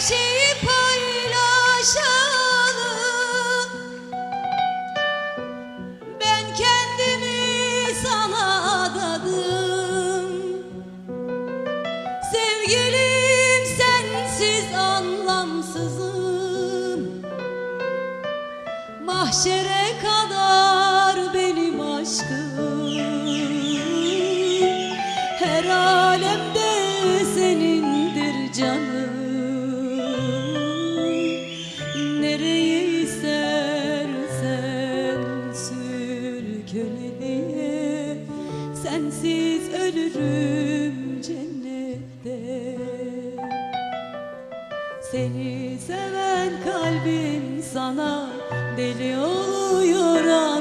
şeyi paylaşalım. Ben kendimi sana adadım. Sevgilim sensiz anlamsızım. Mahşere kadar benim aşkım. Her alemde senindir canım köleye Sensiz ölürüm cennette seni seven kalbim sana deli oluyor an